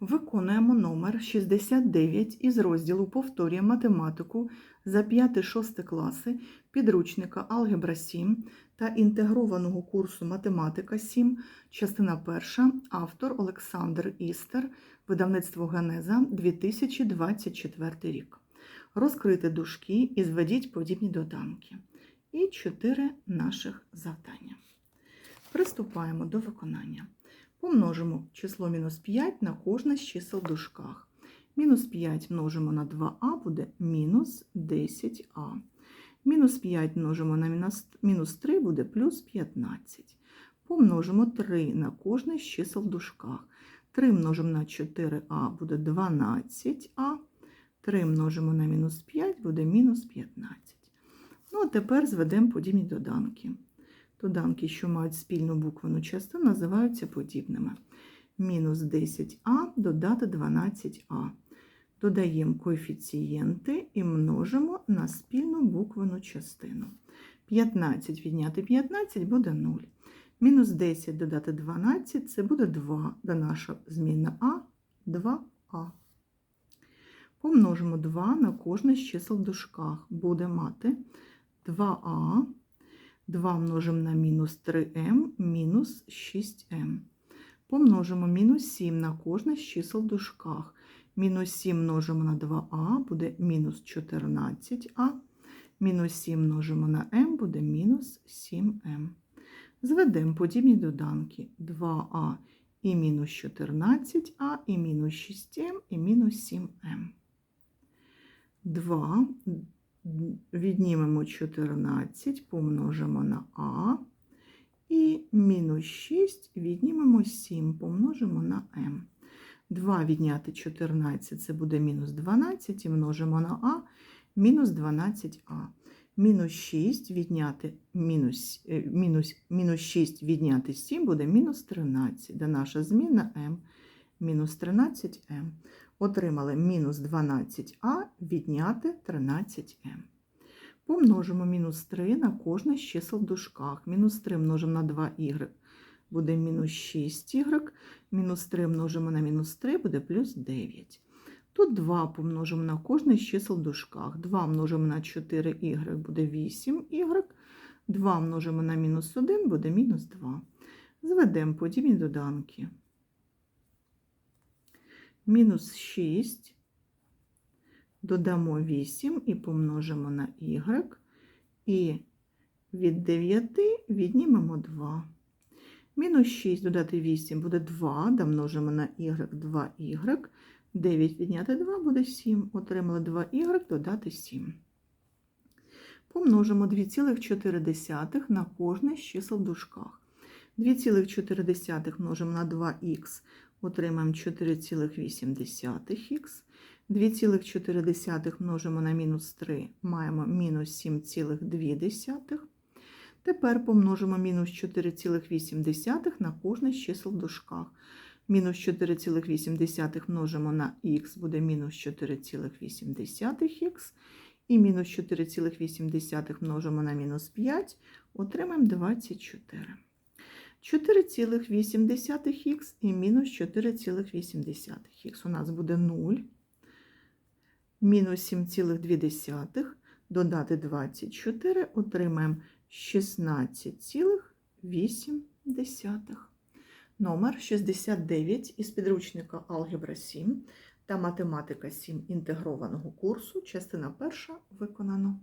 Виконуємо номер 69 із розділу Повторює математику за 5-6 класи підручника Алгебра 7 та інтегрованого курсу Математика 7, частина 1, автор Олександр Істер, видавництво Генеза 2024 рік. Розкрити дужки і зведіть подібні доданки. І 4 наших завдання. Приступаємо до виконання. Помножимо число мінус 5 на кожне з чисел в дужках. Мінус 5 множимо на 2а буде мінус 10а. Мінус 5 множимо на мінус, мінус 3 буде плюс 15. Помножимо 3 на кожне з чисел в дужках. 3 множимо на 4а буде 12а. 3 множимо на мінус 5 буде мінус 15. Ну, а тепер зведемо подібні доданки. Доданки, що мають спільну буквену частину, називаються подібними. Мінус 10а додати 12а. Додаємо коефіцієнти і множимо на спільну буквену частину. 15 відняти 15 буде 0. Мінус 10 додати 12 це буде 2, де наша змінна А 2а. Помножимо 2 на кожне з чисел в дужках. Буде мати 2а. 2 множимо на мінус 3m, мінус 6m. Помножимо мінус 7 на кожне з чисел в дужках. Мінус 7 множимо на 2а, буде мінус 14а. Мінус 7 множимо на m, буде мінус 7m. Зведемо подібні доданки 2а і мінус 14а, і мінус 6m, і мінус 7m. 2 віднімемо 14, помножимо на А. І мінус 6 віднімемо 7, помножимо на М. 2 відняти 14 це буде мінус 12, і множимо на А, мінус 12а. Мінус 6 відняти мінус, мінус, мінус 6 відняти 7 буде мінус 13, де наша зміна М мінус 13М. Отримали мінус 12а відняти 13m. Помножимо мінус 3 на кожне з чисел в дужках. Мінус 3 множимо на 2y буде мінус 6y. Мінус 3 множимо на мінус 3 буде плюс 9. Тут 2 помножимо на кожне з чисел в дужках. 2 множимо на 4y буде 8y. 2 множимо на мінус 1 буде мінус 2. Зведемо подібні доданки мінус 6, додамо 8 і помножимо на y, і від 9 віднімемо 2. Мінус 6 додати 8 буде 2, домножимо на y 2y. 9 відняти 2 буде 7. Отримали 2y додати 7. Помножимо 2,4 на кожне з чисел в дужках. 2,4 множимо на 2х отримаємо 4,8х. 2,4 множимо на мінус 3, маємо мінус 7,2. Тепер помножимо мінус 4,8 на кожне з чисел в дужках. Мінус 4,8 множимо на х, буде мінус 4,8х. І мінус 4,8 множимо на мінус 5, отримаємо 24. 4,8х і мінус 4,8х. У нас буде 0, мінус 7,2, додати 24, отримаємо 16,8. Номер 69 із підручника Алгебра 7 та математика 7 інтегрованого курсу, частина перша виконано.